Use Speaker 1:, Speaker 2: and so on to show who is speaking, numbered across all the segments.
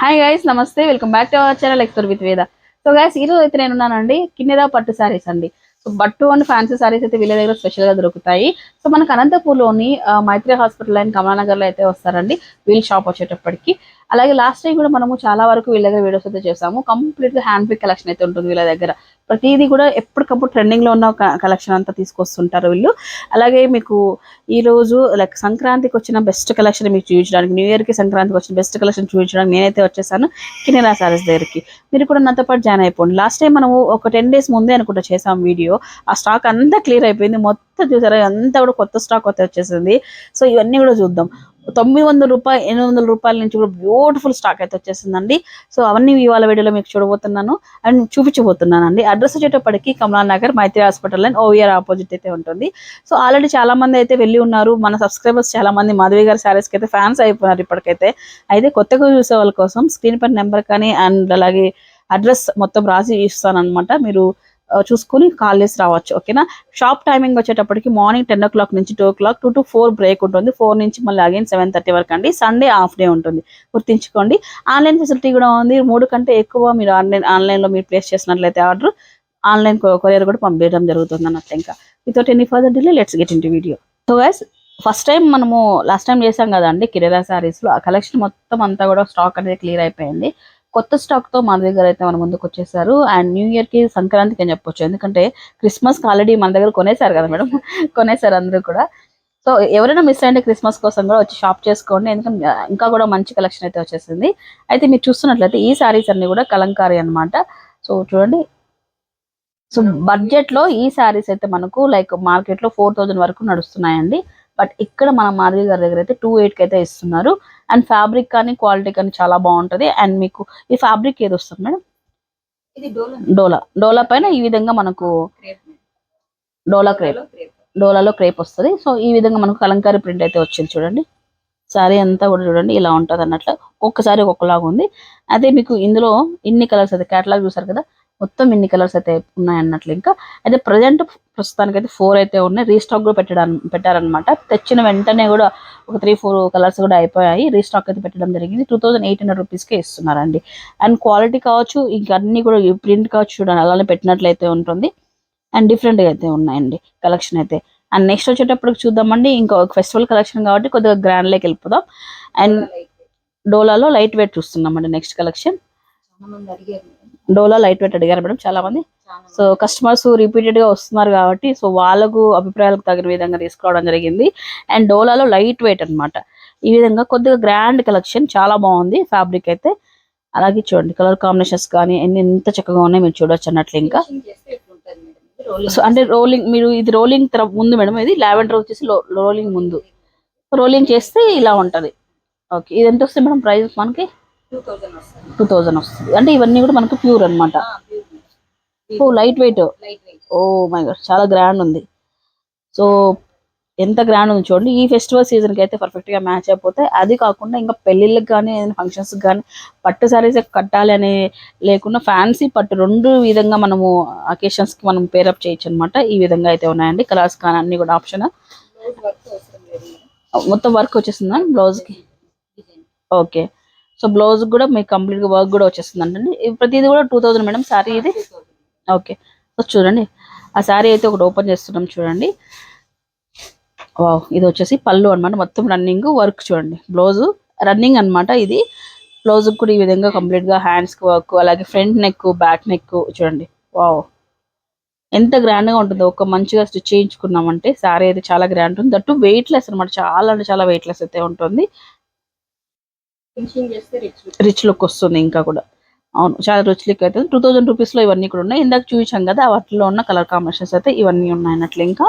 Speaker 1: Hi guys నమస్తే. Welcome back to our channel expert with Veda so guys ఈ రోజు అయితే నేను ఉన్నానండి కిన్నెరా పట్టు శారీస్ అండి. సో బట్టు అండ్ ఫ్యాన్సీ శారీస్ అయితే వీళ్ళ దగ్గర స్పెషల్గా దొరుకుతాయి. సో మనకు అనంతపూర్లోని మైత్రి హాస్పిటల్ అండ్ కమలానగర్లో అయితే వస్తారండి వీళ్ళ షాప్ వచ్చేటప్పటికి. అలాగే లాస్ట్ టైం కూడా మనము చాలా వరకు వీళ్ళ దగ్గర వీడియోస్ అయితే చేసాము. కంప్లీట్గా హ్యాండ్ పిక్ కలెక్షన్ అయితే ఉంటుంది వీళ్ళ దగ్గర. ప్రతిదీ కూడా ఎప్పటికప్పుడు ట్రెండింగ్లో ఉన్న కలెక్షన్ అంతా తీసుకొస్తుంటారు వీళ్ళు. అలాగే మీకు ఈ రోజు లైక్ సంక్రాంతికి వచ్చిన బెస్ట్ కలెక్షన్ మీకు చూపించడానికి న్యూ ఇయర్కి సంక్రాంతికి వచ్చిన బెస్ట్ కలెక్షన్ చూపించడానికి నేనైతే వచ్చేసాను కినెరా సారీస్ దగ్గరికి. మీరు కూడా నాతో పాటు జాయిన్ అయిపోండి. లాస్ట్ టైం మనము ఒక టెన్ డేస్ ముందే అనుకుంటా చేసాం వీడియో ఆ స్టాక్ అంతా క్లియర్ అయిపోయింది. మొత్తం చూసారా? అంతా కూడా కొత్త స్టాక్ అయితే వచ్చేసింది. సో ఇవన్నీ కూడా చూద్దాం. తొమ్మిది వందల రూపాయలు ఎనిమిది వందల రూపాయల నుంచి కూడా బ్యూటిఫుల్ స్టాక్ అయితే వచ్చేసిందండి. సో అవన్నీ ఇవాళ వీడియోలో మీకు చూడబోతున్నాను. అండ్ చూపించబోతున్నానండి. అండి అడ్రస్ వచ్చేటప్పటికి Kamala Nagar Maitri hospital and OVR opposite అయితే ఉంటుంది. సో ఆల్రెడీ చాలా మంది అయితే వెళ్ళి ఉన్నారు. మన సబ్స్క్రైబర్స్ చాలా మంది మాధవి గారి శారీస్కి అయితే ఫ్యాన్స్ అయిపోయినారు ఇప్పటికైతే. అయితే కొత్తగా చూసే వాళ్ళ కోసం స్క్రీన్ పైన నెంబర్ కానీ అండ్ అలాగే అడ్రస్ మొత్తం రాసి ఇస్తాను అనమాట మీరు చూసుకొని కాల్ చేసి రావచ్చు ఓకేనా? షాప్ టైమింగ్ వచ్చేటప్పటికి మార్నింగ్ టెన్ ఓ క్లాక్ నుంచి two o'clock two to four break ఉంటుంది. ఫోర్ నుంచి మళ్ళీ అగైన్ సెవెన్ థర్టీ వరకు అండి. సండే హాఫ్ డే ఉంటుంది. గుర్తుంచుకోండి. ఆన్లైన్ ఫెసిలిటీ కూడా ఉంది. మూడు కంటే ఎక్కువ మీరు ఆన్లైన్ ఆన్లైన్లో మీరు ప్లేస్ చేసినట్లయితే ఆర్డర్ ఆన్లైన్ కొరియర్ కూడా పంపించడం జరుగుతుంది అన్నట్టు ఇంకా. Without any further delay let's get in video so guys first time మనము లాస్ట్ టైం చేసాం కదండి కిరేరా శారీస్లో ఆ కలెక్షన్ మొత్తం అంతా కూడా స్టాక్ అనేది క్లియర్ అయిపోయింది. కొత్త స్టాక్తో మన దగ్గర అయితే మన ముందుకు వచ్చేసారు. అండ్ న్యూ ఇయర్కి సంక్రాంతికి అని చెప్పొచ్చు. ఎందుకంటే క్రిస్మస్కి ఆల్రెడీ మన దగ్గర కొనేసారు కదా మేడం? కొనేసారు అందరూ కూడా. సో ఎవరైనా మిస్ అయ్యంటే క్రిస్మస్ కోసం కూడా వచ్చి షాప్ చేసుకోండి. ఎందుకంటే ఇంకా కూడా మంచి కలెక్షన్ అయితే వచ్చేసింది. అయితే మీరు చూస్తున్నట్లయితే ఈ సారీస్ అన్ని కూడా కలంకారీ అన్నమాట. సో చూడండి. సో బడ్జెట్లో ఈ శారీస్ అయితే మనకు లైక్ మార్కెట్లో ఫోర్ థౌజండ్ వరకు నడుస్తున్నాయండి. బట్ ఇక్కడ మన మాధవి గారి దగ్గర అయితే టూ ఎయిట్కి అయితే ఇస్తున్నారు. అండ్ ఫ్యాబ్రిక్ కానీ క్వాలిటీ కానీ చాలా బాగుంటది. అండ్ మీకు ఈ ఫ్యాబ్రిక్ ఏది వస్తుంది మేడం?
Speaker 2: డోలా.
Speaker 1: డోలా. పైన ఈ విధంగా మనకు డోలా క్రేప్. డోలాలో క్రేప్ వస్తుంది. సో ఈ విధంగా మనకు కలంకారీ ప్రింట్ అయితే వచ్చింది చూడండి. సారీ అంతా కూడా చూడండి ఇలా ఉంటుంది అన్నట్లు ఒక్కొక్కసారి ఒక్కొక్కలాగా ఉంది. అదే మీకు ఇందులో ఇన్ని కలర్స్ అయితే క్యాటలాగ్ చూసారు కదా? మొత్తం ఇన్ని కలర్స్ అయితే ఉన్నాయి అన్నట్లు ఇంకా. అయితే ప్రజెంట్ ప్రస్తుతానికి అయితే ఫోర్ అయితే ఉన్నాయి. రీస్టాక్ కూడా పెట్టడానికి పెట్టారనమాట తెచ్చిన వెంటనే కూడా ఒక త్రీ ఫోర్ కలర్స్ కూడా అయిపోయాయి. రీస్టాక్ అయితే పెట్టడం జరిగింది. టూ థౌసండ్ ఎయిట్ హండ్రెడ్ రూపీస్కే ఇస్తున్నారండి. అండ్ క్వాలిటీ కావచ్చు ఇంకా అన్ని కూడా ప్రింట్ కావచ్చు చూడండి. అలానే పెట్టినట్లయితే ఉంటుంది. అండ్ డిఫరెంట్గా అయితే ఉన్నాయండి కలెక్షన్ అయితే. అండ్ నెక్స్ట్ వచ్చేటప్పటికి చూద్దామండి. ఇంకా ఫెస్టివల్ కలెక్షన్ కాబట్టి కొద్దిగా గ్రాండ్ లేకి వెళ్ళిపోదాం. అండ్ డోలాలో లైట్ వెయిట్ చూస్తున్నామండి నెక్స్ట్ కలెక్షన్
Speaker 2: అడిగారు.
Speaker 1: డోలా లైట్ వెయిట్ అడిగారు మేడం చాలా మంది సో కస్టమర్స్ రిపీటెడ్గా వస్తున్నారు కాబట్టి సో వాళ్ళకు అభిప్రాయాలకు తగిన విధంగా తీసుకోవడం జరిగింది. అండ్ డోలాలో లైట్ వెయిట్ అన్నమాట. ఈ విధంగా కొద్దిగా గ్రాండ్ కలెక్షన్ చాలా బాగుంది ఫ్యాబ్రిక్ అయితే. అలాగే చూడండి కలర్ కాంబినేషన్స్ కానీ ఎన్ని ఎంత చక్కగా ఉన్నాయి మీరు చూడొచ్చు అన్నట్లు ఇంకా. సో అంటే రోలింగ్ మీరు ఇది రోలింగ్ ముందు మేడం ఇది లావెండర్ వచ్చేసి రోలింగ్ ముందు. రోలింగ్ చేస్తే ఇలా ఉంటది. ఓకే ఇది ఎంత వస్తుంది మేడం ప్రైస్ మనకి?
Speaker 2: 2000 వస్తుంది
Speaker 1: టూ థౌజండ్ వస్తుంది. అంటే ఇవన్నీ కూడా మనకు pure
Speaker 2: madam.
Speaker 1: Oh light weight. Oh my god చాలా గ్రాండ్ ఉంది. సో ఎంత గ్రాండ్ ఉంది చూడండి. ఈ ఫెస్టివల్ సీజన్కి అయితే perfect గా మ్యాచ్ అయిపోతే అది కాకుండా ఇంకా పెళ్ళిళ్ళకి కానీ ఏదైనా ఫంక్షన్స్కి కానీ పట్టు సారీస్ కట్టాలి అనే లేకుండా ఫ్యాన్సీ పట్టు రెండు విధంగా మనము అకేషన్స్కి మనం పేరప్ చేయొచ్చు అనమాట ఈ విధంగా అయితే ఉన్నాయండి. కలర్స్ కానీ అన్ని కూడా ఆప్షన్. మొత్తం వర్క్ వచ్చేసిందా బ్లౌజ్కి? ఓకే. సో బ్లౌజ్ కూడా మీకు కంప్లీట్గా వర్క్ కూడా వచ్చేస్తుంది అంటండి ప్రతిది కూడా టూ థౌజండ్ మేడం. సారీ ఇది? ఓకే. సో చూడండి. ఆ శారీ అయితే ఒకటి ఓపెన్ చేస్తున్నాం చూడండి. వావ్. ఇది వచ్చేసి పళ్ళు అనమాట మొత్తం రన్నింగ్ వర్క్ చూడండి. బ్లౌజ్ రన్నింగ్ అన్నమాట ఇది. బ్లౌజ్ కూడా ఈ విధంగా కంప్లీట్గా హ్యాండ్స్కి వర్క్ అలాగే ఫ్రంట్ నెక్ బ్యాక్ నెక్ చూడండి. వావ్. ఎంత గ్రాండ్గా ఉంటుందో. ఒక మంచిగా స్టిచ్ చేయించుకున్నామంటే శారీ అయితే చాలా గ్రాండ్ ఉంటుంది దట్టు వెయిట్ లెస్ అనమాట చాలా అంటే చాలా వెయిట్ లెస్ అయితే ఉంటుంది.
Speaker 2: రిచ్
Speaker 1: లుక్ వస్తుంది ఇంకా కూడా. అవును చాలా రిచ్ లుక్ అయితే టూ థౌజండ్ రూపీస్లో ఇవన్నీ కూడా ఉన్నాయి. ఇందాక చూపించాం కదా వాటిలో ఉన్న కలర్ కాంబినేషన్స్ అయితే ఇవన్నీ ఉన్నాయి అన్నట్లు ఇంకా.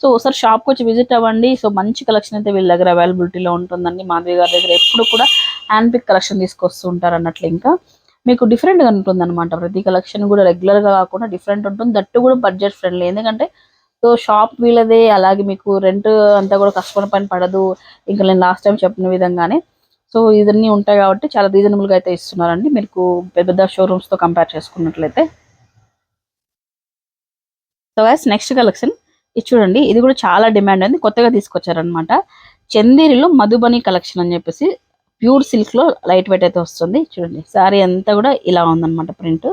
Speaker 1: సో ఒకసారి షాప్కి వచ్చి విజిట్ అవ్వండి. సో మంచి కలెక్షన్ అయితే వీళ్ళ దగ్గర అవైలబిలిటీలో ఉంటుందండి. మాధవి గారి దగ్గర ఎప్పుడు కూడా హ్యాండ్ పిక్ కలెక్షన్ తీసుకొస్తూ ఉంటారు అన్నట్లు ఇంకా. మీకు డిఫరెంట్గా ఉంటుంది అనమాట ప్రతి కలెక్షన్ కూడా రెగ్యులర్గా కాకుండా డిఫరెంట్ ఉంటుంది. దట్టు కూడా బడ్జెట్ ఫ్రెండ్లీ ఎందుకంటే సో షాప్ వీళ్ళదే. అలాగే మీకు రెంట్ అంతా కూడా కస్టమర్ పైన పడదు. ఇంకా నేను లాస్ట్ టైం చెప్పిన విధంగానే. సో ఇవన్నీ ఉంటాయి కాబట్టి చాలా రీజనబుల్గా అయితే ఇస్తున్నారండి. మీకు పెద్ద పెద్ద షోరూమ్స్తో కంపేర్ చేసుకున్నట్లయితే. సో గైస్ నెక్స్ట్ కలెక్షన్ ఇది చూడండి ఇది కూడా చాలా డిమాండ్ అయింది కొత్తగా తీసుకొచ్చారనమాట చందేరిలో మధుబని కలెక్షన్ అని చెప్పేసి ప్యూర్ సిల్క్లో లైట్ వెయిట్ అయితే వస్తుంది. చూడండి సారీ అంతా కూడా ఇలా ఉందన్నమాట ప్రింట్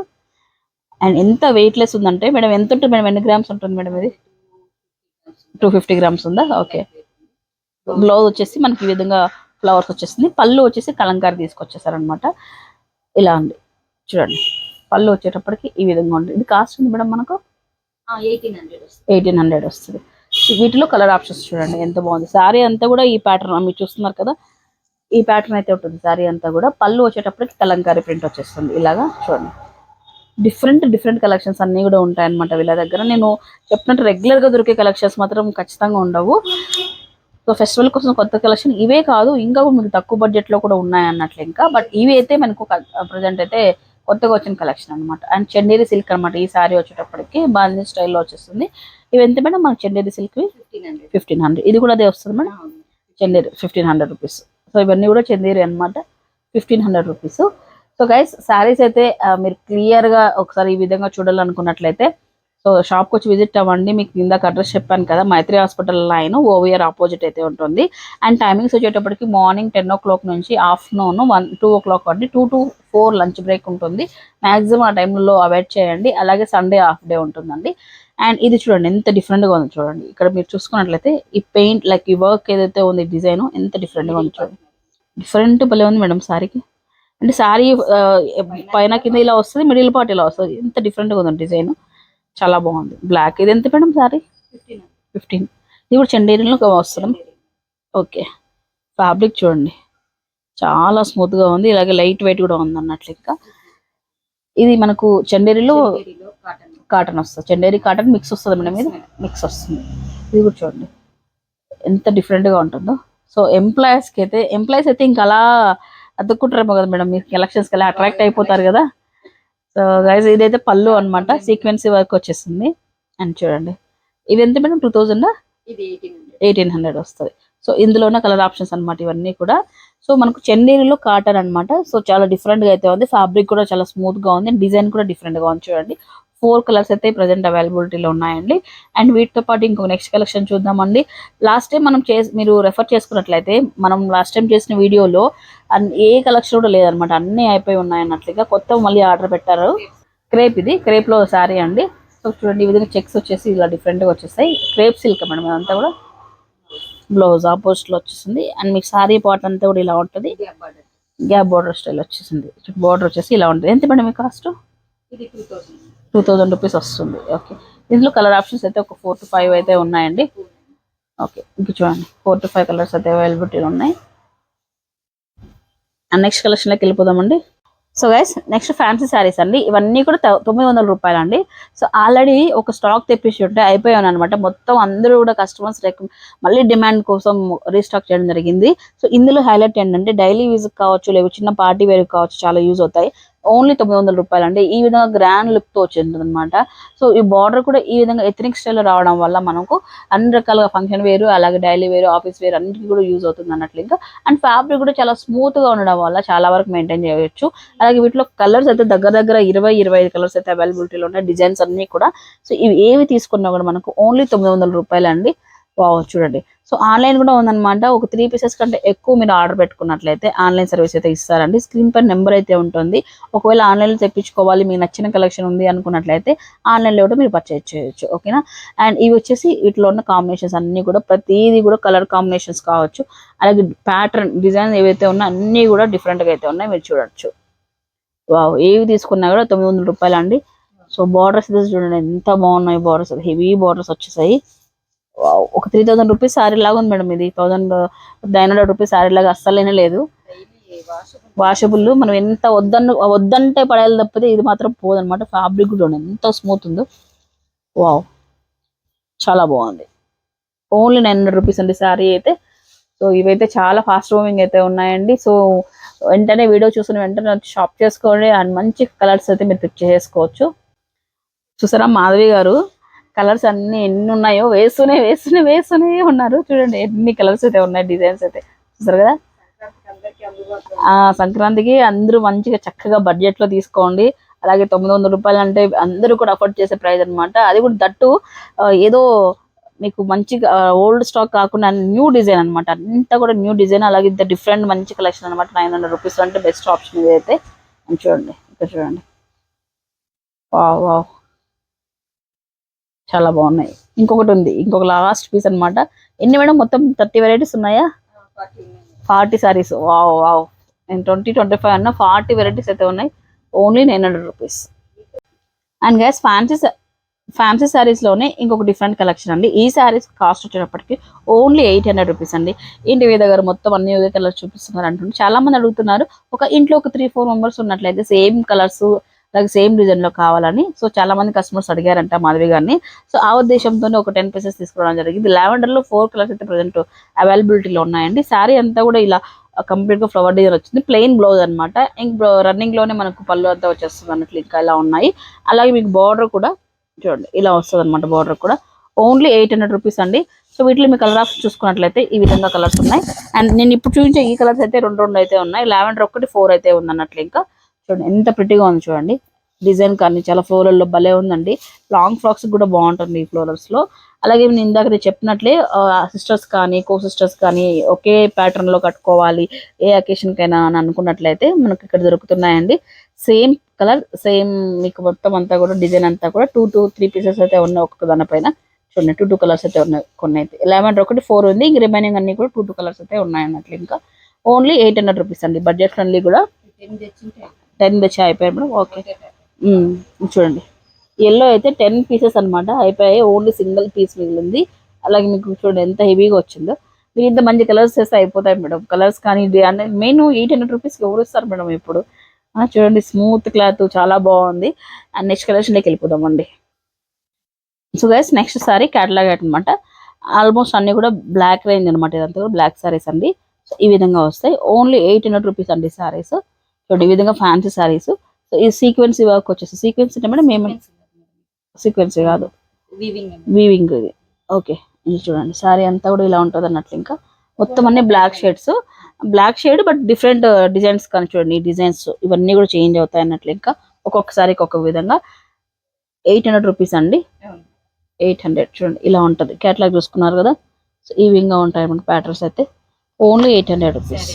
Speaker 1: అండ్ ఎంత వెయిట్ లెస్ ఉందంటే మేడం ఎంత ఉంటుంది మేడం ఎన్ని గ్రామ్స్ ఉంటుంది మేడం ఇది? టూ ఫిఫ్టీ గ్రామ్స్ ఉందా? ఓకే బ్లౌజ్ వచ్చేసి మనకి ఈ విధంగా ఫ్లవర్స్ వచ్చేసింది. పళ్ళు వచ్చేసి కలంకారీ తీసుకొచ్చేసారనమాట ఇలా ఉంది. చూడండి. పళ్ళు వచ్చేటప్పటికి ఈ విధంగా ఉంటుంది ఇది కాస్ట్ ఉంది మేడం మనకు?
Speaker 2: ఎయిటీన్ హండ్రెడ్ వస్తుంది.
Speaker 1: ఎయిటీన్ హండ్రెడ్ వస్తుంది. వీటిలో కలర్ ఆప్షన్స్ చూడండి. ఎంత బాగుంది. శారీ అంతా కూడా ఈ ప్యాటర్న్ మీరు చూస్తున్నారు కదా. ఈ ప్యాటర్న్ అయితే ఉంటుంది శారీ అంతా కూడా. పళ్ళు వచ్చేటప్పటికి కలంకారీ ప్రింట్ వచ్చేస్తుంది. ఇలాగా చూడండి. డిఫరెంట్ డిఫరెంట్ కలెక్షన్స్ అన్నీ కూడా ఉంటాయన్నమాట వీళ్ళ దగ్గర. నేను చెప్పినట్టు regular గా దొరికే కలెక్షన్స్ మాత్రం ఖచ్చితంగా ఉండవు. సో ఫెస్టివల్ కోసం కొత్త కలెక్షన్ ఇవే కాదు ఇంకా మీకు తక్కువ budget లో కూడా ఉన్నాయి అన్నట్లు ఇంకా. బట్ ఇవి అయితే మనకు ప్రజెంట్ అయితే కొత్తగా వచ్చిన కలెక్షన్ అన్నమాట. అండ్ చందేరి సిల్క్ అన్నమాట ఈ సారీ వచ్చేటప్పటికి బాంధీ స్టైల్లో వచ్చేస్తుంది. ఇవి ఎంత మేడం మనకు చందేరి సిల్క్
Speaker 2: ఫిఫ్టీన్ హండ్రెడ్.
Speaker 1: ఇది కూడా అదే వస్తుంది madam? Chanderi fifteen hundred rupees. So ఇవన్నీ కూడా చందేరి అన్నమాట. Fifteen hundred rupees. So guys sarees అయితే మీరు క్లియర్గా ఒకసారి ఈ విధంగా చూడాలనుకున్నట్లయితే సో షాప్కి వచ్చి విజిట్ అవ్వండి. మీకు ఇందాక అడ్రస్ చెప్పాను కదా మైత్రి హాస్పిటల్ లైన్ ఓవియర్ ఆపోజిట్ అయితే ఉంటుంది. అండ్ టైమింగ్స్ వచ్చేటప్పటికి మార్నింగ్ టెన్ ఓ క్లాక్ నుంచి afternoon one two o'clock వరకు two to four lunch break ఉంటుంది. మాక్సిమం ఆ టైంలో అవాయిడ్ చేయండి. అలాగే సండే హాఫ్ డే ఉంటుందండి. అండ్ ఇది చూడండి ఎంత డిఫరెంట్గా గా ఉంది చూడండి. ఇక్కడ మీరు చూసుకున్నట్లయితే ఈ పెయింట్ లైక్ ఈ వర్క్ ఏదైతే ఉంది డిజైన్ ఎంత డిఫరెంట్గా గా ఉంది చూడండి. డిఫరెంట్ భలే ఉంది మేడం సారీకి. అంటే సారీ పైన కింద ఇలా వస్తుంది మిడిల్ పార్ట్ ఇలా వస్తుంది. ఎంత డిఫరెంట్గా ఉంది డిజైన్. చాలా బాగుంది. బ్లాక్ ఇది ఎంత మేడం సారీ
Speaker 2: ఫిఫ్టీన్
Speaker 1: ఇది కూడా చండేరిలో వస్తుంది. ఓకే ఫ్యాబ్రిక్ చూడండి. చాలా స్మూత్గా ఉంది. ఇలాగే లైట్ వెయిట్ కూడా ఉంది అన్నట్లు ఇంకా. ఇది మనకు చండేరిలో
Speaker 2: కాటన్
Speaker 1: వస్తుంది. చండేరి కాటన్ మిక్స్ వస్తుంది మేడం ఇది? మిక్స్ వస్తుంది. ఇది కూడా చూడండి. ఎంత డిఫరెంట్గా గా ఉంటుందో. సో ఎంప్లాయీస్కి అయితే ఎంప్లాయీస్ అయితే ఇంకా అలా అతుక్కుంటారేమో కదా మేడం. మీరు ఎలక్షన్స్కి అలా అట్రాక్ట్ అయిపోతారు కదా. సో గైజ్ ఇదైతే పళ్ళు అన్నమాట. సీక్వెన్సీ వర్క్ వచ్చేసింది అండ్ చూడండి. ఇది ఎంత madam? Two thousand
Speaker 2: eighteen hundred
Speaker 1: వస్తుంది. సో ఇందులోనే కలర్ ఆప్షన్స్ అన్నమాట ఇవన్నీ కూడా. సో మనకు చందేరిలో కాటన్ అన్నమాట. సో చాలా different గా అయితే ఉంది. ఫ్యాబ్రిక్ కూడా చాలా స్మూత్గా ఉంది. డిజైన్ కూడా different గా ఉంది. చూడండి. ఫోర్ కలర్స్ అయితే ప్రజెంట్ అవైలబిలిటీలో ఉన్నాయండి. అండ్ వీటితో పాటు ఇంకో నెక్స్ట్ కలెక్షన్ చూద్దామండి. లాస్ట్ టైం మనం చే మీరు రెఫర్ చేసుకున్నట్లయితే మనం లాస్ట్ టైం చేసిన వీడియోలో ఏ కలెక్షన్ కూడా లేదనమాట. అన్నీ అయిపోయి ఉన్నాయి అన్నట్లుగా కొత్త మళ్ళీ ఆర్డర్ పెట్టారు. క్రేప్ ఇది క్రేప్లో సారీ అండి. సో చూడండి ఈ విధంగా చెక్స్ వచ్చేసి ఇలా డిఫరెంట్గా వచ్చేస్తాయి క్రేప్ సిల్క్ మేడం ఇదంతా కూడా బ్లౌజ్ ఆపోజిట్లో వచ్చేసింది. అండ్ మీకు సారీ పార్ట్ అంతా కూడా ఇలా ఉంటుంది.
Speaker 2: Gap border.
Speaker 1: Gap border style వచ్చేసింది. బార్డర్ వచ్చేసి ఇలా ఉంటుంది. ఎంత మేడం మీ కాస్ట్?
Speaker 2: ఇది two thousand.
Speaker 1: Two thousand rupees వస్తుంది. ఓకే ఇందులో కలర్ ఆప్షన్స్ అయితే ఒక ఫోర్ టు ఫైవ్ అయితే ఉన్నాయండి. ఓకే ఇంక చూడండి. ఫోర్ టు ఫైవ్ కలర్స్ అయితే అవైలబిలిటీలో ఉన్నాయి. నెక్స్ట్ కలెక్షన్లోకి వెళ్ళిపోదామండి. So guys next fancy sarees అండి. ఇవన్నీ కూడా తొమ్మిది వందల రూపాయలు అండి. సో ఆల్రెడీ ఒక స్టాక్ తెప్పించి ఉంటే అయిపోయాను అనమాట మొత్తం అందరూ కూడా కస్టమర్స్ మళ్ళీ డిమాండ్ కోసం రీస్టాక్ చేయడం జరిగింది. సో ఇందులో హైలైట్ ఏంటంటే డైలీ యూజ్ కావచ్చు లేకపోతే చిన్న పార్టీ వేర్ కావచ్చు చాలా యూజ్ అవుతాయి. ఓన్లీ తొమ్మిది వందల రూపాయలు అండి ఈ విధంగా గ్రాండ్ లుక్తో వచ్చింది అనమాట సో ఈ బార్డర్ కూడా ఈ విధంగా ఎథనిక్ స్టైల్ రావడం వల్ల మనకు అన్ని రకాలుగా ఫంక్షన్ వేరు అలాగే డైలీ వేరు ఆఫీస్ వేర్ అన్నిటికీ కూడా యూజ్ అవుతుంది అన్నట్లు ఇంకా. అండ్ ఫ్యాబ్రిక్ కూడా చాలా స్మూత్గా ఉండడం వల్ల చాలా వరకు మెయింటైన్ చేయవచ్చు. అలాగే వీటిలో కలర్స్ అయితే దగ్గర దగ్గర ఇరవై ఇరవై ఐదు కలర్స్ అయితే అవైలబిలిటీలో ఉన్నాయి. డిజైన్స్ అన్ని కూడా. సో ఇవి ఏవి తీసుకున్నా కూడా మనకు ఓన్లీ తొమ్మిది వందల రూపాయలు అండి వావ్ చూడండి. సో ఆన్లైన్ కూడా ఉందన్నమాట. ఒక త్రీ పీసెస్ కంటే ఎక్కువ మీరు ఆర్డర్ పెట్టుకున్నట్లయితే ఆన్లైన్ సర్వీస్ అయితే ఇస్తారండి. స్క్రీన్ పై నెంబర్ అయితే ఉంటుంది. ఒకవేళ ఆన్లైన్లో తెప్పించుకోవాలి మీకు నచ్చిన కలెక్షన్ ఉంది అనుకున్నట్లయితే ఆన్లైన్లో కూడా మీరు పర్చేజ్ చేయొచ్చు ఓకేనా? అండ్ ఇవి వచ్చేసి వీటిలో ఉన్న కాంబినేషన్స్ అన్ని కూడా ప్రతిదీ కూడా కలర్ కాంబినేషన్స్ కావచ్చు. అలాగే ప్యాటర్న్ డిజైన్ ఏవైతే ఉన్నా అన్నీ కూడా డిఫరెంట్గా అయితే ఉన్నాయి మీరు చూడొచ్చు. వావ్ ఏవి తీసుకున్నా కూడా తొమ్మిది వందల రూపాయలు అండి సో బార్డర్స్ చూడండి ఎంత బాగున్నాయి బార్డర్స్. హెవీ బార్డర్స్ వచ్చేసాయి. ఒక త్రీ థౌసండ్ రూపీస్ శారీ లాగా ఉంది మేడం ఇది. Thousand nine hundred rupees sari లాగా అస్సలేనే లేదు.
Speaker 2: వాషబుల్
Speaker 1: మనం ఎంత వద్దన్న వద్దంటే పడేయాలి తప్పితే ఇది మాత్రం పోదనమాట ఫ్యాబ్రిక్ కూడా ఎంత స్మూత్ ఉందో. వావ్ చాలా బాగుంది. ఓన్లీ నైన్ హండ్రెడ్ రూపీస్ అండి శారీ అయితే. సో ఇవైతే చాలా ఫాస్ట్ మూవింగ్ అయితే ఉన్నాయండి. సో వెంటనే వీడియో చూసిన వెంటనే షాప్ చేసుకోండి. అండ్ మంచి కలర్స్ అయితే మీరు పిక్ చేసుకోవచ్చు. చూసారా మాధవి గారు? కలర్స్ అన్ని ఎన్ని ఉన్నాయో వేస్తూనే వేస్తూనే వేస్తూనే ఉన్నారు. చూడండి ఎన్ని కలర్స్ అయితే ఉన్నాయి డిజైన్స్ అయితే. చూసారు కదా? ఆ సంక్రాంతికి అందరూ మంచిగా చక్కగా బడ్జెట్లో తీసుకోండి. అలాగే తొమ్మిది వందల రూపాయలు అంటే అందరూ కూడా అఫోర్డ్ చేసే ప్రైస్ అన్నమాట. అది కూడా దట్టు ఏదో మీకు మంచిగా ఓల్డ్ స్టాక్ కాకుండా న్యూ డిజైన్ అన్నమాట. అంతా కూడా న్యూ డిజైన్ అలాగే ఇంత డిఫరెంట్ మంచి కలెక్షన్ అనమాట నైన్ హండ్రెడ్ రూపీస్ అంటే బెస్ట్ ఆప్షన్ ఇది అయితే చూడండి ఇక్కడ చూడండి. Wow wow. చాలా బాగున్నాయి. ఇంకొకటి ఉంది. ఇంకొక లాస్ట్ పీస్ అన్నమాట. ఎన్ని మేడం? మొత్తం థర్టీ వెరైటీస్ ఉన్నాయా? ఫార్టీ సారీస్ వావ్ వావ్ నేను ట్వంటీ ట్వంటీ ఫైవ్ అన్న ఫార్టీ వెరైటీస్ అయితే ఉన్నాయి. Only nine hundred rupees and guys fancy fancy శారీస్లోనే ఇంకొక డిఫరెంట్ కలెక్షన్ అండి. ఈ శారీస్ కాస్ట్ వచ్చేటప్పటికి ఓన్లీ ఎయిట్ హండ్రెడ్ రూపీస్ అండి. ఇంటి మీ దగ్గర మొత్తం అన్ని ఒకే కలర్స్ చూపిస్తున్నారు అంటున్నారు చాలా మంది అడుగుతున్నారు. ఒక ఇంట్లో ఒక త్రీ ఫోర్ మెంబర్స్ ఉన్నట్లయితే సేమ్ కలర్స్ అలాగే సేమ్ డిజైన్లో కావాలని. సో చాలా మంది కస్టమర్స్ అడిగారంట మాధవి గారిని. సో ఆ ఉద్దేశంతోనే ఒక టెన్ పీసెస్ తీసుకోవడం జరిగింది. లావెండర్లో ఫోర్ కలర్స్ అయితే ప్రజెంట్ అవైలబిలిటీలో ఉన్నాయండి. శారీ అంతా కూడా ఇలా కంప్లీట్గా ఫ్లవర్ డిజైన్ వచ్చింది. ప్లెయిన్ బ్లౌజ్ అనమాట ఇంక రన్నింగ్లోనే మనకు పళ్ళు అంతా వచ్చేస్తుంది అన్నట్లు ఇంకా ఇలా ఉన్నాయి. అలాగే మీకు బార్డర్ కూడా చూడండి ఇలా వస్తుంది అనమాట బార్డర్ కూడా. ఓన్లీ ఎయిట్ హండ్రెడ్ రూపీస్ అండి. సో వీటిలో మీ కలర్ ఆప్షన్ చూసుకున్నట్లయితే ఈ విధంగా కలర్స్ ఉన్నాయి. అండ్ నేను ఇప్పుడు చూపించే ఈ కలర్స్ అయితే రెండు రెండు అయితే ఉన్నాయి. లావెండర్ ఒకటి ఫోర్ అయితే ఉంది అన్నట్లు ఇంకా. చూడండి ఎంత ప్రిటీగా ఉంది చూడండి. డిజైన్ కానీ చాలా ఫ్లోరల్లో భలే ఉందండి. లాంగ్ ఫ్రాక్స్ కూడా బాగుంటుంది ఈ ఫ్లోరల్స్లో అలాగే నేను ఇందాక నేను చెప్పినట్లే సిస్టర్స్ కానీ కో సిస్టర్స్ కానీ ఒకే ప్యాటర్న్లో లో కట్టుకోవాలి. ఏ అకేషన్కైనా అని అనుకున్నట్లయితే మనకి ఇక్కడ దొరుకుతున్నాయండి. సేమ్ కలర్ సేమ్ మీకు మొత్తం అంతా కూడా డిజైన్ అంతా కూడా టూ టూ త్రీ పీసెస్ అయితే ఉన్నాయి ఒక్కొక్క దానిపైన చూడండి టూ టూ కలర్స్ అయితే ఉన్నాయి కొన్ని అయితే లెవెన్ ఒకటి ఫోర్ ఉంది. ఇంక రిమైనింగ్ అన్ని కూడా టూ టూ కలర్స్ అయితే ఉన్నాయి అన్నట్లు ఇంకా. ఓన్లీ ఎయిట్ హండ్రెడ్ రూపీస్ అండి. బడ్జెట్ ఫ్రెండ్లీ కూడా. టెన్ తెచ్చి అయిపోయాయి మేడం. ఓకే. చూడండి. ఎల్లో అయితే టెన్ పీసెస్ అన్నమాట. అయిపోయాయి. ఓన్లీ సింగిల్ పీస్ మిగిలింది. అలాగే మీకు చూడండి ఎంత హెవీగా వచ్చిందో. మీరు ఇంత మంచి కలర్స్ చేస్తే అయిపోతాయి మేడం. కలర్స్ కానీ అంటే మెయిన్ ఎయిట్ హండ్రెడ్ రూపీస్కి ఎవరు ఇస్తారు మేడం ఇప్పుడు? ఆ, చూడండి. స్మూత్ క్లాత్ చాలా బాగుంది. అండ్ నెక్స్ట్ కలెక్షన్లోకి వెళ్ళిపోదామండి. So guys next sari catalogue అనమాట ఆల్మోస్ట్ అన్ని కూడా బ్లాక్ రేంజ్ అనమాట ఇదంతా కూడా బ్లాక్ సారీస్ అండి. ఈ విధంగా వస్తాయి. ఓన్లీ ఎయిట్ హండ్రెడ్ రూపీస్ అండి సారీస్ చూడండి ఈ విధంగా ఫ్యాన్సీ సారీస్ సో ఈ సీక్వెన్స్ వర్క్ వచ్చేసి సీక్వెన్స్ అంటే మేడం మేము సీక్వెన్స్ కాదు. వీవింగ్ ఇది. ఓకే ఇది చూడండి. సారీ అంతా కూడా ఇలా ఉంటుంది అన్నట్లు ఇంకా. మొత్తం అన్ని black shades black shade but different designs కానీ చూడండి. ఈ డిజైన్స్ ఇవన్నీ కూడా చేంజ్ అవుతాయి అన్నట్లు ఇంకా. ఒక్కొక్క సారీకి ఒక్కొక్క విధంగా. ఎయిట్ హండ్రెడ్ రూపీస్ అండి. ఎయిట్ హండ్రెడ్ చూడండి. ఇలా ఉంటుంది. క్యాటలాగ్ చూసుకున్నారు కదా. సో ఈ విధంగా ఉంటాయి మనకి ప్యాటర్న్స్ అయితే. Only eight hundred rupees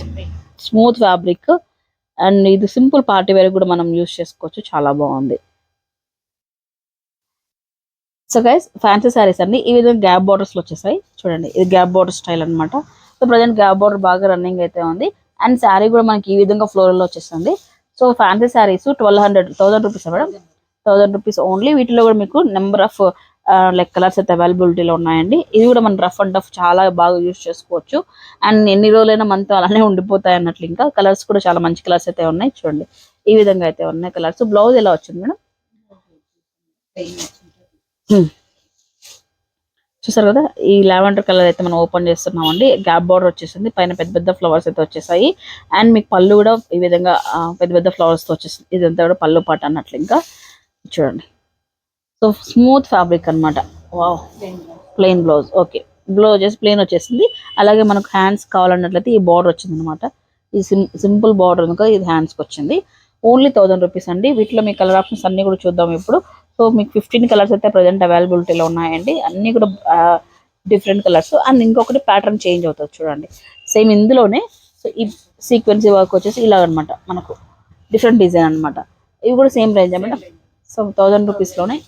Speaker 1: smooth fabric and ఇది సింపుల్ పార్టీ వేర్ కూడా మనం యూస్ చేసుకోవచ్చు. చాలా బాగుంది. సో గైస్ ఫ్యాన్సీ శారీస్ అండి. ఈ విధంగా గ్యాప్ బార్డర్స్లో వచ్చేసాయి. చూడండి ఇది గ్యాప్ బార్డర్ స్టైల్ అన్నమాట. సో ప్రజెంట్ గ్యాప్ బార్డర్ బాగా రన్నింగ్ అయితే ఉంది. అండ్ శారీ కూడా మనకి ఈ విధంగా ఫ్లోరల్లో వచ్చేస్తుంది. So fancy sarees twelve hundred thousand rupees madam thousand rupees only వీటిలో కూడా మీకు నెంబర్ ఆఫ్ లైక్ కలర్స్ అయితే అవైలబిలిటీలో ఉన్నాయండి. ఇది కూడా మనం రఫ్ అండ్ టఫ్ చాలా బాగా యూస్ చేసుకోవచ్చు. అండ్ ఎన్ని రోజులైనా మనతో అలానే ఉండిపోతాయి అన్నట్లు ఇంకా కలర్స్ కూడా చాలా మంచి కలర్స్ అయితే ఉన్నాయి చూడండి. ఈ విధంగా అయితే ఉన్నాయి కలర్స్ బ్లౌజ్ ఎలా వచ్చింది మేడం? Hmm. చూసారు కదా? ఈ లావెండర్ కలర్ అయితే మనం ఓపెన్ చేస్తున్నామండి. గ్యాప్ బార్డర్ వచ్చేసింది. పైన పెద్ద పెద్ద ఫ్లవర్స్ అయితే వచ్చేసాయి. అండ్ మీకు పళ్ళు కూడా ఈ విధంగా పెద్ద పెద్ద ఫ్లవర్స్తో వచ్చేసింది. ఇదంతా కూడా పళ్ళు పాట అన్నట్లు ఇంకా చూడండి. సో స్మూత్ ఫ్యాబ్రిక్ అన్నమాట. Wow. Plain blouse okay blouse plain వచ్చేసింది. అలాగే మనకు హ్యాండ్స్ కావాలన్నట్లయితే ఈ బార్డర్ వచ్చింది అనమాట ఈ సిం సింపుల్ బార్డర్ కదా ఇది హ్యాండ్స్కి వచ్చింది. ఓన్లీ థౌసండ్ రూపీస్ అండి. వీటిలో మీ కలర్ ఆప్షన్స్ అన్ని కూడా చూద్దాం ఇప్పుడు. సో మీకు ఫిఫ్టీన్ కలర్స్ అయితే ప్రజెంట్ అవైలబిలిటీలో ఉన్నాయండి. అన్ని కూడా డిఫరెంట్ కలర్స్ అండ్ ఇంకొకటి ప్యాటర్న్ చేంజ్ అవుతుంది చూడండి. సేమ్ ఇందులోనే. సో ఈ సీక్వెన్సీ వర్క్ వచ్చేసి ఇలా అన్నమాట మనకు డిఫరెంట్ డిజైన్ అన్నమాట. ఇవి కూడా same range madam? So thousand రూపీస్లోనే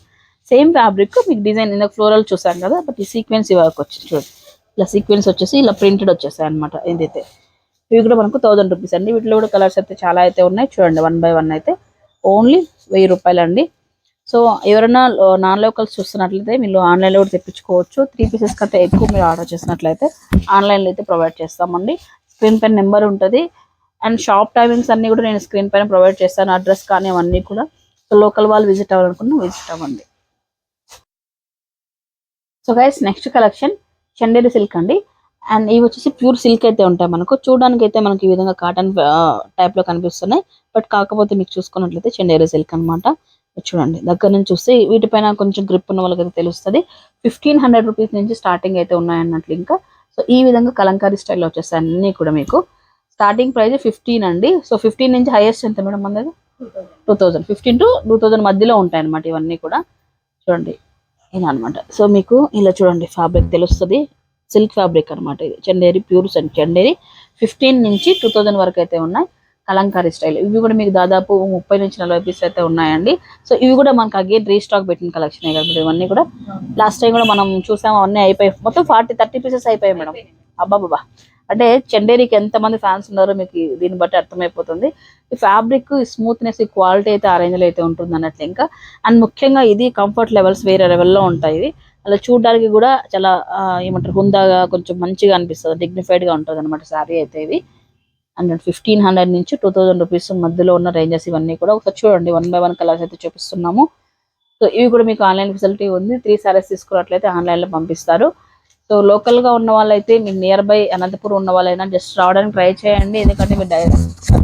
Speaker 1: same fabric మీకు డిజైన్ ఇందాక ఫ్లోరల్ చూసాం కదా బట్ ఈ సీక్వెన్స్ ఇవ్వక వచ్చి చూడండి ఇలా సీక్వెన్స్ వచ్చేసి ఇలా ప్రింటెడ్ వచ్చేసాయి అనమాట ఇదైతే. ఇవి కూడా మనకు థౌసండ్ రూపీస్ అండి. వీటిలో కూడా కలర్స్ అయితే చాలా అయితే ఉన్నాయి. చూడండి వన్ బై వన్ అయితే. ఓన్లీ వెయ్యి రూపాయలు అండి సో ఎవరైనా నాన్ లోకల్స్ చూస్తున్నట్లయితే మీరు ఆన్లైన్లో కూడా తెప్పించుకోవచ్చు. త్రీ పీసెస్ కంటే ఎక్కువ మీరు ఆర్డర్ చేసినట్లయితే ఆన్లైన్లో అయితే ప్రొవైడ్ చేస్తామండి. స్క్రీన్ పైన నెంబర్ ఉంటుంది. అండ్ షాప్ టైమింగ్స్ అన్ని కూడా నేను స్క్రీన్ పైన ప్రొవైడ్ చేస్తాను. అడ్రస్ కానీ అవన్నీ కూడా. లోకల్ వాళ్ళు విజిట్ అవ్వాలనుకున్న విజిట్ అవ్వండి. So guys next collection Chanderi silk అండి. అండ్ ఇవి వచ్చేసి ప్యూర్ సిల్క్ అయితే ఉంటాయి మనకు. చూడడానికి అయితే మనకి ఈ విధంగా కాటన్ టైప్ uh, లో కనిపిస్తున్నాయి. బట్ కాకపోతే మీకు చూసుకున్నట్లయితే చండేరి సిల్క్ అన్నమాట. చూడండి దగ్గర నుంచి చూస్తే వీటిపైన కొంచెం గ్రిప్ ఉన్న వాళ్ళకైతే తెలుస్తుంది. ఫిఫ్టీన్ హండ్రెడ్ రూపీస్ నుంచి స్టార్టింగ్ అయితే ఉన్నాయి అన్నట్లు ఇంకా. సో ఈ విధంగా కలంకారీ స్టైల్లో వచ్చేస్తాయి అన్ని కూడా మీకు. స్టార్టింగ్ ప్రైస్ ఫిఫ్టీన్ అండి. సో ఫిఫ్టీన్ నుంచి హైయెస్ట్ ఎంత మేడం మన దగ్గర two thousand fifteen to two thousand మధ్యలో ఉంటాయి అన్నమాట ఇవన్నీ కూడా. చూడండి ఇలా అనమాట సో మీకు ఇలా చూడండి ఫ్యాబ్రిక్ తెలుస్తుంది. సిల్క్ ఫ్యాబ్రిక్ అనమాట ఇది. చందేరి ప్యూర్ చందేరి ఫిఫ్టీన్ నుంచి టూ థౌజండ్ వరకు అయితే ఉన్నాయి. కలంకారీ స్టైల్ ఇవి కూడా మీకు దాదాపు ముప్పై నుంచి నలభై పీస్ అయితే ఉన్నాయండి. సో ఇవి కూడా మనకి అగేన్ రీస్టాక్ పెట్టిన కలెక్షన్ కాబట్టి ఇవన్నీ కూడా లాస్ట్ టైం కూడా మనం చూసాము అవన్నీ అయిపోయి మొత్తం ఫార్టీ థర్టీ పీసెస్ అయిపోయాయి మేడం. అబ్బాబ్బా అంటే చండేరికి ఎంతమంది ఫ్యాన్స్ ఉన్నారో మీకు దీన్ని బట్టి అర్థమైపోతుంది. ఈ ఫ్యాబ్రిక్ స్మూత్నెస్ ఈ క్వాలిటీ అయితే ఆ అయితే ఉంటుంది అన్నట్లు ఇంకా. అండ్ ముఖ్యంగా ఇది కంఫర్ట్ లెవెల్స్ వేరే లెవెల్లో ఉంటాయి ఇవి. అలా చూడడానికి కూడా చాలా ఏమంటారు హుందాగా కొంచెం మంచిగా అనిపిస్తుంది. డిగ్నిఫైడ్గా గా ఉంటుంది అనమాట శారీ అయితే ఇది అండ్ ఫిఫ్టీన్ హండ్రెడ్ నుంచి టూ థౌజండ్ రూపీస్ మధ్యలో ఉన్న రేంజెస్ ఇవన్నీ కూడా ఒకసారి చూడండి. వన్ బై వన్ కలర్స్ అయితే చూపిస్తున్నాము. సో ఇవి కూడా మీకు ఆన్లైన్ ఫెసిలిటీ ఉంది. త్రీ సారీస్ తీసుకున్నట్లయితే ఆన్లైన్లో పంపిస్తారు. సో local గా ఉన్న వాళ్ళైతే మీకు నియర్ బై అనంతపురం ఉన్న వాళ్ళైనా జస్ట్ రావడానికి ట్రై చేయండి. ఎందుకంటే మీరు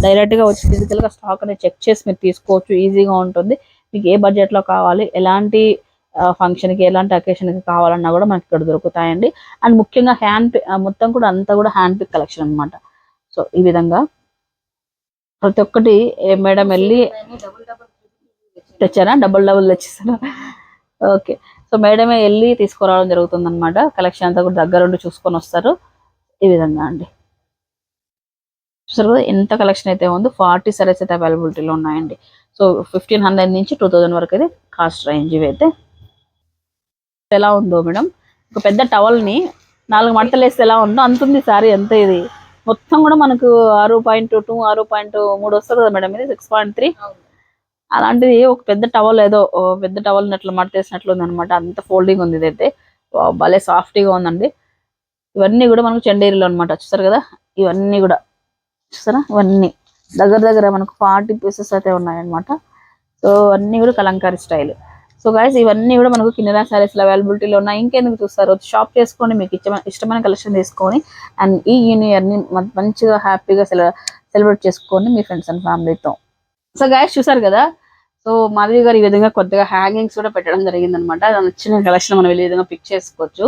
Speaker 1: డైరెక్ట్గా వచ్చి physical గా స్టాక్ అనేది చెక్ చేసి మీరు తీసుకోవచ్చు. ఈజీగా ఉంటుంది. మీకు ఏ budget లో కావాలి ఎలాంటి ఫంక్షన్కి ఎలాంటి occasion కి కావాలన్నా కూడా మనకి ఇక్కడ దొరుకుతాయండి. అండ్ ముఖ్యంగా హ్యాండ్ మొత్తం కూడా అంతా కూడా హ్యాండ్ పిక్ కలెక్షన్ అన్నమాట. సో ఈ విధంగా ప్రతి ఒక్కటి మేడం వెళ్ళి
Speaker 2: డబుల్ డబుల్
Speaker 1: తెచ్చారా? డబుల్ డబుల్ తెచ్చేసారా? ఓకే సో మేడమే వెళ్ళి తీసుకురావడం జరుగుతుంది అనమాట కలెక్షన్ అంతా కూడా దగ్గరుండి చూసుకొని వస్తారు. ఈ విధంగా అండి. చూసారు కదా ఎంత కలెక్షన్ అయితే ఉందో ఫార్టీ సారీస్ అయితే అవైలబిలిటీలో ఉన్నాయండి. సో ఫిఫ్టీన్ హండ్రెడ్ నుంచి టూ థౌజండ్ వరకు అయితే కాస్ట్ రేంజ్ ఇవి అయితే. ఎలా ఉందో మేడం ఒక పెద్ద టవల్ని ని నాలుగు మడతలు వేస్తే ఎలా ఉందో అంత ఉంది సారీ ఎంత ఇది. మొత్తం కూడా మనకు ఆరు పాయింట్ టూ ఆరు పాయింట్ మూడు వస్తుంది కదా మేడం ఇది సిక్స్ పాయింట్ త్రీ అలాంటిది ఒక పెద్ద టవల్ ఏదో ఓ పెద్ద టవల్ అట్లా మడతేసినట్లు ఉంది అనమాట అంత ఫోల్డింగ్ ఉంది ఇదైతే. భలే సాఫ్ట్గా ఉందండి. ఇవన్నీ కూడా మనకు చెండేరిలో అనమాట చూస్తారు కదా? ఇవన్నీ కూడా. చూసారా? ఇవన్నీ. దగ్గర దగ్గర మనకు ఫార్టీ పీసెస్ అయితే ఉన్నాయన్నమాట. సో అన్నీ కూడా కలంకారీ స్టైల్. సో గైస్ ఇవన్నీ కూడా మనకు కిన్నెరా శారీస్లో అవైలబిలిటీలో ఉన్నాయి. ఇంకెందుకు చూస్తారు? షాప్ చేసుకొని మీకు ఇష్టమైన ఇష్టమైన కలెక్షన్ తీసుకొని అండ్ ఈ న్యూ ఇయర్ని మంచిగా హ్యాపీగా సెల సెలబ్రేట్ చేసుకోండి మీ ఫ్రెండ్స్ అండ్ ఫ్యామిలీతో సో గాయస్ చూసారు కదా? సో మాధవి గారు ఈ విధంగా కొద్దిగా హ్యాంగింగ్స్ కూడా పెట్టడం జరిగింది అనమాట నచ్చిన కలెక్షన్ మనం ఈ విధంగా పిక్ చేసుకోవచ్చు.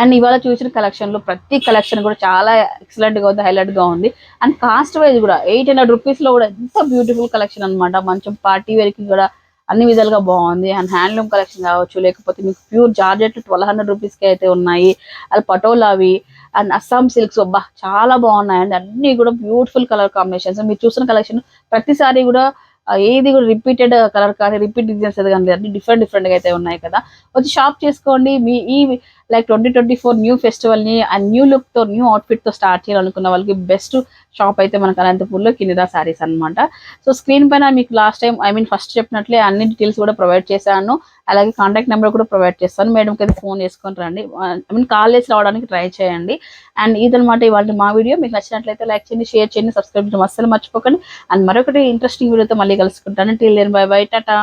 Speaker 1: అండ్ ఇవాళ చూసిన కలెక్షన్లో ప్రతి కలెక్షన్ కూడా చాలా ఎక్సలెంట్గా ఉంది హైలైట్గా ఉంది. అండ్ కాస్ట్ వైజ్ కూడా ఎయిట్ హండ్రెడ్ రూపీస్లో కూడా ఎంత బ్యూటిఫుల్ కలెక్షన్ అన్నమాట మంచి పార్టీ వేర్కి కూడా అన్ని విధాలుగా బాగుంది. అండ్ హ్యాండ్లూమ్ కలెక్షన్ కావచ్చు లేకపోతే మీకు ప్యూర్ జార్జెట్ ట్వెల్వ్ హండ్రెడ్ రూపీస్కి అయితే ఉన్నాయి. అది పటోలావి అండ్ అస్సాం సిల్క్స్ అబ్బా చాలా బాగున్నాయండి అన్ని కూడా బ్యూటిఫుల్ కలర్ కాంబినేషన్స్ మీరు చూసిన కలెక్షన్ ప్రతిసారి కూడా ఏది కూడా రిపీటెడ్ కలర్ కానీ రిపీట్ డిజైన్స్ కానీ అన్ని డిఫరెంట్ డిఫరెంట్గా అయితే ఉన్నాయి కదా. వచ్చి షాప్ చేసుకోండి. మీ ఈ like twenty twenty four new ఫెస్టివల్ని ఆ న్యూ లుక్తో న్యూ అవుట్ఫిట్తో స్టార్ట్ చేయాలనుకున్న వాళ్ళకి బెస్ట్ షాప్ అయితే మనకు అనంతపూర్లో కినిరా సారీస్ అన్నమాట. సో స్క్రీన్ పైన మీకు last time I mean first చెప్పినట్లే అన్ని డీటెయిల్స్ కూడా ప్రొవైడ్ చేశాను. అలాగే కాంటాక్ట్ నెంబర్ కూడా ప్రొవైడ్ చేస్తాను. మేడంకి అయితే ఫోన్ చేసుకొని రండి. ఐ మీన్ కాల్ చేసి రావడానికి ట్రై చేయండి. అండ్ ఇదనమాట ఇవాళ మా వీడియో మీకు నచ్చినట్లయితే లైక్ చేయండి షేర్ చేయండి సబ్స్క్రైబ్ చేయడం అస్సలు మర్చిపోకండి. అండ్ మరొకటి ఇంట్రెస్టింగ్ వీడియోతో మళ్ళీ కలుసుకుంటాను. Till bye bye tata